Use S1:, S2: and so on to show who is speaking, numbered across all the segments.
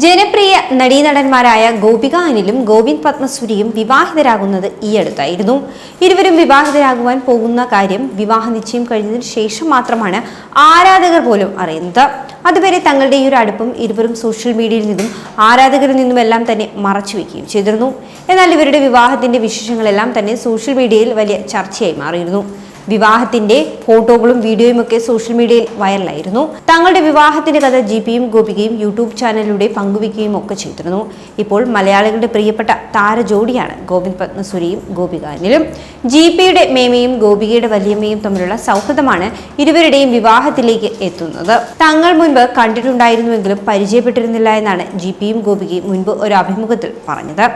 S1: ജനപ്രിയ നടീനടന്മാരായ ഗോപിക അനിലും ഗോവിന്ദ് പത്മസൂരിയും വിവാഹിതരാകുന്നത് ഈയടുത്തായിരുന്നു ഇരുവരും വിവാഹിതരാകുവാൻ പോകുന്ന കാര്യം വിവാഹ നിശ്ചയം കഴിഞ്ഞതിന് ശേഷം മാത്രമാണ് ആരാധകർ പോലും അറിയുന്നത്. അതുവരെ തങ്ങളുടെ ഈ ഒരു അടുപ്പം ഇരുവരും സോഷ്യൽ മീഡിയയിൽ നിന്നും ആരാധകരിൽ നിന്നും എല്ലാം തന്നെ മറച്ചു വയ്ക്കുകയും ചെയ്തിരുന്നു. എന്നാൽ ഇവരുടെ വിവാഹത്തിന്റെ വിശേഷങ്ങളെല്ലാം തന്നെ സോഷ്യൽ മീഡിയയിൽ വലിയ ചർച്ചയായി മാറിയിരുന്നു. വിവാഹത്തിന്റെ ഫോട്ടോകളും വീഡിയോയും ഒക്കെ സോഷ്യൽ മീഡിയയിൽ വൈറലായിരുന്നു. തങ്ങളുടെ വിവാഹത്തിന്റെ കഥ ജിപിയും ഗോപികയും യൂട്യൂബ് ചാനലിലൂടെ പങ്കുവയ്ക്കുകയും ഒക്കെ ചെയ്തിരുന്നു. ഇപ്പോൾ മലയാളികളുടെ പ്രിയപ്പെട്ട താരജോഡിയാണ് ഗോവിന്ദ് പത്മസുരിയും ഗോപിക അനിലും ജി പിയുടെ മേമയും ഗോപികയുടെ വലിയമ്മയും തമ്മിലുള്ള സൗഹൃദമാണ് ഇരുവരുടെയും വിവാഹത്തിലേക്ക് എത്തുന്നത്. തങ്ങൾ മുൻപ് കണ്ടിട്ടുണ്ടായിരുന്നുവെങ്കിലും പരിചയപ്പെട്ടിരുന്നില്ല എന്നാണ് ജിപിയും ഗോപികയും മുൻപ് ഒരു അഭിമുഖത്തിൽ പറഞ്ഞത്.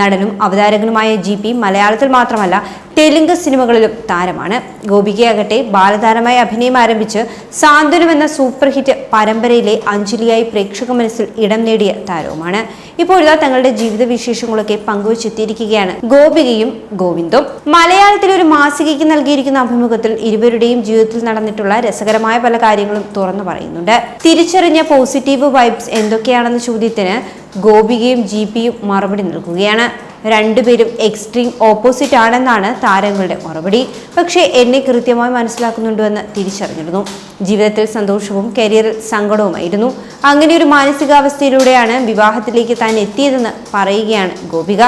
S1: നടനും അവതാരകനുമായ ജി പി മലയാളത്തിൽ മാത്രമല്ല തെലുങ്ക് സിനിമകളിലും താരമാണ്. ഗോപികയാകട്ടെ ബാലതാരമായി അഭിനയം ആരംഭിച്ച് സാന്ത്വനം എന്ന സൂപ്പർ ഹിറ്റ് പരമ്പരയിലെ അഞ്ജലിയായി പ്രേക്ഷക മനസ്സിൽ ഇടം നേടിയ താരവുമാണ്. ഇപ്പോഴിതാ തങ്ങളുടെ ജീവിത വിശേഷങ്ങളൊക്കെ പങ്കുവച്ചെത്തിയിരിക്കുകയാണ് ഗോപികയും ഗോവിന്ദും. മലയാളത്തിലെ ഒരു മാസികയ്ക്ക് നൽകിയിരിക്കുന്ന അഭിമുഖത്തിൽ ഇരുവരുടെയും ജീവിതത്തിൽ നടന്നിട്ടുള്ള രസകരമായ പല കാര്യങ്ങളും തുറന്നു പറയുന്നുണ്ട്. തിരിച്ചറിഞ്ഞ പോസിറ്റീവ് വൈബ്സ് എന്തൊക്കെയാണെന്ന ചോദ്യത്തിന് ഗോപികയും ജി പിയും മറുപടി നൽകുകയാണ്. രണ്ടുപേരും എക്സ്ട്രീം ഓപ്പോസിറ്റ് ആണെന്നാണ് താരങ്ങളുടെ മറുപടി. പക്ഷേ എന്നെ കൃത്യമായി മനസ്സിലാക്കുന്നുണ്ടെന്ന് തിരിച്ചറിഞ്ഞിരുന്നു. ജീവിതത്തിൽ സന്തോഷവും കരിയറിൽ സങ്കടവുമായിരുന്നു. അങ്ങനെ ഒരു മാനസികാവസ്ഥയിലൂടെയാണ് വിവാഹത്തിലേക്ക് താൻ എത്തിയതെന്ന് പറയുകയാണ് ഗോപിക.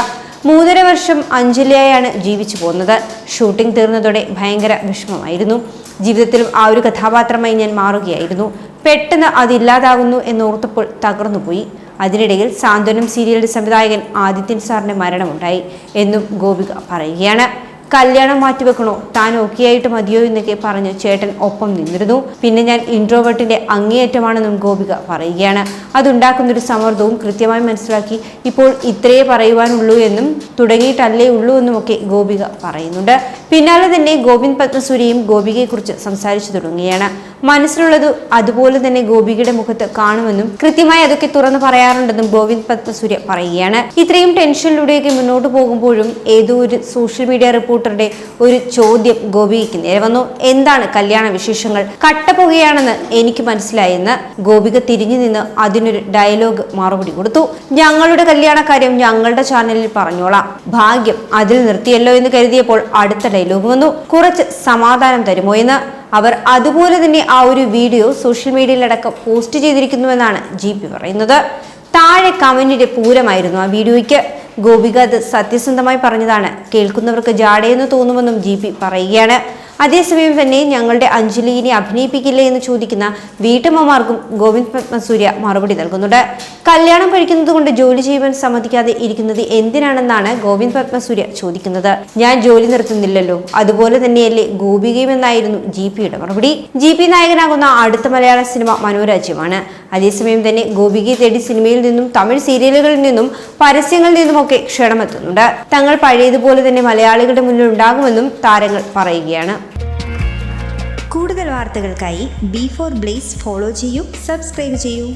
S1: മൂന്നര വർഷം അഞ്ജലിയായാണ് ജീവിച്ചു പോകുന്നത്. ഷൂട്ടിംഗ് തീർന്നതോടെ ഭയങ്കര വിഷമമായിരുന്നു. ജീവിതത്തിലും ആ ഒരു കഥാപാത്രമായി ഞാൻ മാറുകയായിരുന്നു. പെട്ടെന്ന് അതില്ലാതാകുന്നു എന്നോർത്തപ്പോൾ തകർന്നുപോയി. അതിനിടയിൽ സാന്ത്വനം സീരിയലിന്റെ സംവിധായകൻ ആദിത്യൻ സാറിന്റെ മരണമുണ്ടായി എന്നും ഗോപിക പറയുകയാണ്. കല്യാണം മാറ്റിവെക്കണോ? താൻ ഓക്കെയായിട്ട് മതിയോ എന്നൊക്കെ പറഞ്ഞ് ചേട്ടൻ ഒപ്പം നിന്നിരുന്നു. പിന്നെ ഞാൻ ഇൻട്രോവേർട്ടിന്റെ അങ്ങേയറ്റമാണെന്നും ഗോപിക പറയുകയാണ്. അതുണ്ടാക്കുന്നൊരു സമ്മർദ്ദവും കൃത്യമായി മനസ്സിലാക്കി ഇപ്പോൾ ഇത്രയേ പറയുവാനുള്ളൂ എന്നും തുടങ്ങിയിട്ടല്ലേ ഉള്ളൂ എന്നുമൊക്കെ ഗോപിക പറയുന്നുണ്ട്. പിന്നാലെ തന്നെ ഗോവിന്ദ് പത്മസൂരിയും ഗോപികയെക്കുറിച്ച് സംസാരിച്ചു തുടങ്ങുകയാണ്. മനസ്സിലുള്ളത് അതുപോലെ തന്നെ ഗോപികയുടെ മുഖത്ത് കാണുമെന്നും കൃത്യമായി അതൊക്കെ തുറന്നു പറയാറുണ്ടെന്നും ഗോവിന്ദ് പത്മസൂര്യ പറയുകയാണ്. ഇത്രയും ടെൻഷനിലൂടെയൊക്കെ മുന്നോട്ട് പോകുമ്പോഴും ഏതോ ഒരു സോഷ്യൽ മീഡിയ റിപ്പോർട്ടറുടെ ഒരു ചോദ്യം ഗോപികയ്ക്ക് നേരെ വന്നു. എന്താണ് കല്യാണ വിശേഷങ്ങൾ? കട്ടപ്പുകയാണെന്ന് എനിക്ക് മനസ്സിലായെന്ന് ഗോപിക തിരിഞ്ഞു നിന്ന് അതിനൊരു ഡയലോഗ് മറുപടി കൊടുത്തു. ഞങ്ങളുടെ കല്യാണ കാര്യം ഞങ്ങളുടെ ചാനലിൽ പറഞ്ഞോളാം. ഭാഗ്യം അതിൽ നിർത്തിയല്ലോ എന്ന് കരുതിയപ്പോൾ അടുത്ത ഡയലോഗ് വന്നു. കുറച്ച് സമാധാനം തരുമോ എന്ന് അവർ അതുപോലെ തന്നെ ആ ഒരു വീഡിയോ സോഷ്യൽ മീഡിയയിലടക്കം പോസ്റ്റ് ചെയ്തിരിക്കുന്നുവെന്നാണ് ജി പി പറയുന്നത്. താഴെ കമന്റിന്റെ പൂരമായിരുന്നു ആ വീഡിയോയ്ക്ക്. ഗോപിക അത് സത്യസന്ധമായി പറഞ്ഞതാണ്. കേൾക്കുന്നവർക്ക് ജാടയെന്ന് തോന്നുമെന്നും ജി പി പറയുകയാണ്. അതേസമയം തന്നെ ഞങ്ങളുടെ അഞ്ജലിയിനെ അഭിനയിപ്പിക്കില്ലേ എന്ന് ചോദിക്കുന്ന വീട്ടമ്മമാർക്കും ഗോവിന്ദ് പത്മസൂര്യ മറുപടി നൽകുന്നുണ്ട്. കല്യാണം കഴിക്കുന്നത് കൊണ്ട് ജോലി ചെയ്യുവാൻ സമ്മതിക്കാതെ ഇരിക്കുന്നത് എന്തിനാണെന്നാണ് ഗോവിന്ദ് പത്മസൂര്യ ചോദിക്കുന്നത്. ഞാൻ ജോലി നിർത്തുന്നില്ലല്ലോ. അതുപോലെ തന്നെയല്ലേ ഗോപികയും എന്നായിരുന്നു ജി പിയുടെ മറുപടി. ജി പി നായകനാകുന്ന അടുത്ത മലയാള സിനിമ മനോരാജ്യമാണ്. അതേസമയം തന്നെ ഗോപികയെ തേടി സിനിമയിൽ നിന്നും തമിഴ് സീരിയലുകളിൽ നിന്നും പരസ്യങ്ങളിൽ നിന്നുമൊക്കെ ക്ഷണമെത്തുന്നുണ്ട്. തങ്ങൾ പഴയതുപോലെ തന്നെ മലയാളികളുടെ മുന്നിൽ ഉണ്ടാകുമെന്നും താരങ്ങൾ പറയുകയാണ്.
S2: കൂടുതൽ വാർത്തകൾക്കായി ബി ഫോർ ബ്ലേസ് ഫോളോ ചെയ്യൂ സബ്സ്ക്രൈബ് ചെയ്യൂ.